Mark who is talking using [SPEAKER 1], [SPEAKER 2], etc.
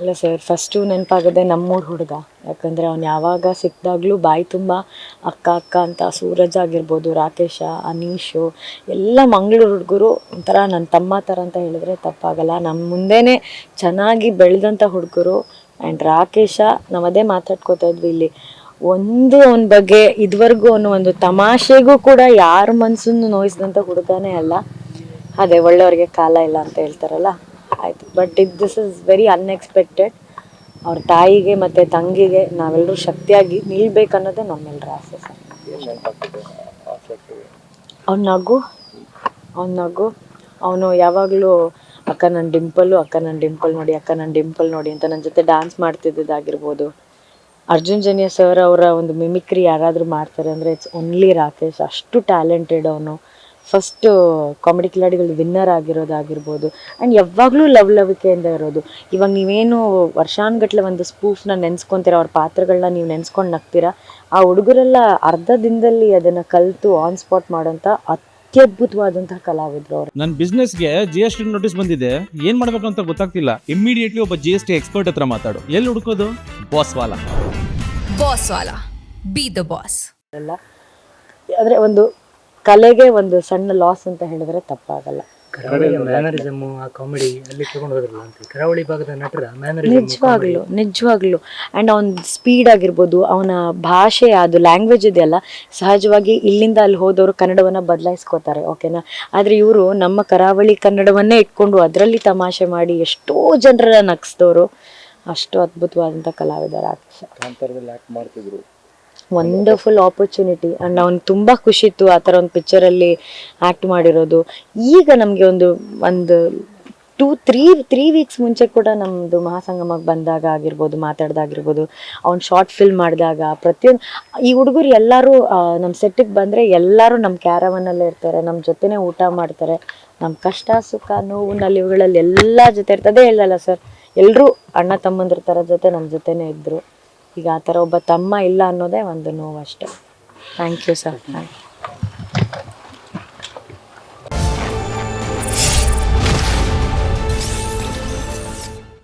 [SPEAKER 1] ಇಲ್ಲ sir first ನೆನಪಾಗೋದೆ ನಮ್ಮೂರು ಹುಡುಗ. ಯಾಕಂದರೆ ಅವ್ನು ಯಾವಾಗ ಸಿಕ್ಕಿದಾಗ್ಲೂ ಬಾಯಿ ತುಂಬ ಅಕ್ಕ ಅಕ್ಕ ಅಂತ ಸೂರಜ್ ಆಗಿರ್ಬೋದು, ರಾಕೇಶ, ಅನೀಶು, ಎಲ್ಲ ಮಂಗಳೂರು ಹುಡುಗರು ಒಂಥರ ನನ್ನ ತಮ್ಮ ಥರ ಅಂತ ಹೇಳಿದ್ರೆ ತಪ್ಪಾಗಲ್ಲ. ನಮ್ಮ ಮುಂದೆನೇ ಚೆನ್ನಾಗಿ ಬೆಳೆದಂಥ ಹುಡುಗರು ಆ್ಯಂಡ್ ರಾಕೇಶ, ನಾವು ಅದೇ ಮಾತಾಡ್ಕೋತಾ ಇದ್ವಿ ಇಲ್ಲಿ. ಒಂದು ಅವನ ಬಗ್ಗೆ ಇದುವರೆಗೂ ಅವನು ಒಂದು ತಮಾಷೆಗೂ ಕೂಡ ಯಾರ ಮನಸ್ಸನ್ನು ನೋಯಿಸಿದಂಥ ಹುಡುಗನೇ ಅಲ್ಲ. ಅದೇ ಒಳ್ಳೆಯವ್ರಿಗೆ ಕಾಲ ಇಲ್ಲ ಅಂತ ಹೇಳ್ತಾರಲ್ಲ. ಆಯ್ತು. ಬಟ್ ಇದು ದಿಸ್ ಇಸ್ ವೆರಿ ಅನ್ಎಕ್ಸ್ಪೆಕ್ಟೆಡ್ ಅವ್ರ ತಾಯಿಗೆ ಮತ್ತೆ ತಂಗಿಗೆ ನಾವೆಲ್ಲರೂ ಶಕ್ತಿಯಾಗಿ ನಿಲ್ಬೇಕನ್ನೋದೇ ನಮ್ಮೆಲ್ಲರ ಆಸೆ ಸರ್. ಅವ್ನ ನಗು ಅವ್ನ ನಗು. ಅವನು ಯಾವಾಗಲೂ ಅಕ್ಕ ನನ್ನ ಡಿಂಪಲ್ಲು ಅಕ್ಕ ನನ್ನ ಡಿಂಪಲ್ ನೋಡಿ, ಅಕ್ಕ ನನ್ನ ಡಿಂಪಲ್ ನೋಡಿ ಅಂತ ನನ್ನ ಜೊತೆ ಡ್ಯಾನ್ಸ್ ಮಾಡ್ತಿದ್ದಾಗಿರ್ಬೋದು ಅರ್ಜುನ್ ಜನಿಯ ಸರ್ ಅವರ ಒಂದು ಮಿಮಿಕ್ರಿ ಯಾರಾದರೂ ಮಾಡ್ತಾರೆ ಅಂದರೆ ಇಟ್ಸ್ ಓನ್ಲಿ ರಾಕೇಶ್. ಅಷ್ಟು ಟ್ಯಾಲೆಂಟೆಡ್ ಅವನು. ಫಸ್ಟ್ ಕಾಮಿಡಿ ಕಿಲಾಡಿಗಳು ವಿನ್ನರ್ ಆಗಿರೋದಾಗಿರ್ಬೋದು. ಆ್ಯಂಡ್ ಯಾವಾಗಲೂ ಲವ್ ಲವಿಕೆಯಿಂದ ಇರೋದು. ಇವಾಗ ನೀವೇನು ವರ್ಷಾನುಗಟ್ಲೆ ಒಂದು ಸ್ಪೂಫ್ನ ನೆನೆಸ್ಕೊತೀರ ಅವ್ರ ಪಾತ್ರಗಳನ್ನ ನೀವು ನೆನೆಸ್ಕೊಂಡು ನಗ್ತೀರಾ? ಆ ಹುಡುಗರೆಲ್ಲ ಅರ್ಧ ದಿನದಲ್ಲಿ ಅದನ್ನು ಕಲಿತು ಆನ್ ಸ್ಪಾಟ್ ಮಾಡೋಂಥ ಅತ್ಯದ್ಭುತವಾದಂತಹ ಕಲಾವಿದರು ಅವರು.
[SPEAKER 2] ನನ್ನ ಬಿಸ್ನೆಸ್ಗೆ ಜಿ ಎಸ್ ಟಿ ನೋಟಿಸ್ ಬಂದಿದೆ. ಏನ್ ಮಾಡ್ಬೇಕು ಅಂತ ಗೊತ್ತಾಗ್ತಿಲ್ಲ. ಇಮಿಡಿಯೇಟ್ಲಿ ಒಬ್ಬ ಜಿ ಎಸ್ ಟಿ ಎಕ್ಸ್ಪರ್ಟ್ ಹತ್ರ ಮಾತಾಡು. ಎಲ್ಲಿ ಹುಡುಕೋದು? ಬಾಸ್ ವಾಲಾ.
[SPEAKER 3] ಬಾಸ್ ವಾಲಾ. ಬಿ ದ ಬಾಸ್
[SPEAKER 1] ಎಲ್ಲ. ಅಂದರೆ ಒಂದು ಕಲೆಗೆ ಒಂದು ಸಣ್ಣ ಲಾಸ್ ಅಂತ ಹೇಳಿದ್ರೆ ತಪ್ಪಾಗಲ್ಲ.
[SPEAKER 4] ಕರಾವಳಿಯ ಮ್ಯಾನರಿಸಮ್ ಆ ಕಾಮಿಡಿ ಅಲ್ಲಿ ತಗೊಂಡು ಹೋದ್ರಲ್ಲ ಅಂತ. ಕರಾವಳಿ ಭಾಗದ ನಟರ ಮ್ಯಾನರಿಸಮ್
[SPEAKER 1] ನಿಜವಾಗ್ಲು ನಿಜವಾಗ್ಲು. ಅಂಡ್ ಅವನ ಸ್ಪೀಡ್ ಆಗಿರ್ಬೋದು ಅವನ ಭಾಷೆ ಅದು ಲ್ಯಾಂಗ್ವೇಜ್ ಇದೆಯಲ್ಲ ಸಹಜವಾಗಿ ಇಲ್ಲಿಂದ ಅಲ್ಲಿ ಹೋದವರು ಕನ್ನಡವನ್ನ ಬದಲಾಯಿಸ್ಕೋತಾರೆ ಓಕೆನಾ ಆದ್ರೆ ಇವರು ನಮ್ಮ ಕರಾವಳಿ ಕನ್ನಡವನ್ನೇ ಇಟ್ಕೊಂಡು ಅದರಲ್ಲಿ ತಮಾಷೆ ಮಾಡಿ ಎಷ್ಟೋ ಜನರ ನಗಿಸಿದವರು. ಅಷ್ಟು ಅದ್ಭುತವಾದಂತ ಕಲಾವಿದರ
[SPEAKER 5] ಕಾಂತಾರದಲ್ಲಿ ಮಾಡ್ತಿದ್ರು.
[SPEAKER 1] ವಂಡರ್ಫುಲ್ ಆಪರ್ಚುನಿಟಿ ಅಂಡ್ ಅವ್ನಿಗೆ ತುಂಬ ಖುಷಿ ಇತ್ತು ಆ ಥರ ಒಂದು ಪಿಕ್ಚರಲ್ಲಿ ಆ್ಯಕ್ಟ್ ಮಾಡಿರೋದು. ಈಗ ನಮಗೆ ಒಂದು ಒಂದು ಟೂ ತ್ರೀ ತ್ರೀ ವೀಕ್ಸ್ ಮುಂಚೆ ಕೂಡ ನಮ್ಮದು ಮಹಾಸಂಗಮಕ್ಕೆ ಬಂದಾಗ ಆಗಿರ್ಬೋದು ಮಾತಾಡ್ದಾಗಿರ್ಬೋದು ಅವ್ನು ಶಾರ್ಟ್ ಫಿಲ್ಮ್ ಮಾಡಿದಾಗ ಪ್ರತಿಯೊಂದು, ಈ ಹುಡುಗರು ಎಲ್ಲರೂ ನಮ್ಮ ಸೆಟ್ಟಿಗೆ ಬಂದರೆ ಎಲ್ಲರೂ ನಮ್ಮ ಕ್ಯಾರವನ್ನಲ್ಲೇ ಇರ್ತಾರೆ ನಮ್ಮ ಜೊತೆನೇ ಊಟ ಮಾಡ್ತಾರೆ. ನಮ್ಮ ಕಷ್ಟ, ಸುಖ, ನೋವು, ನಲಿವುಗಳಲ್ಲಿ ಎಲ್ಲ ಜೊತೆ ಇರ್ತದೆ. ಹೇಳಲ್ಲ ಸರ್ ಎಲ್ಲರೂ ಅಣ್ಣ ತಮ್ಮಂದ್ರ ಜೊತೆ ನಮ್ಮ ಜೊತೆನೇ ಇದ್ದರು ಈಗ ಆ ಥರ ಒಬ್ಬ ತಮ್ಮ ಇಲ್ಲ ಅನ್ನೋದೇ ಒಂದು ನೋವು ಅಷ್ಟೆ thank you sir thank you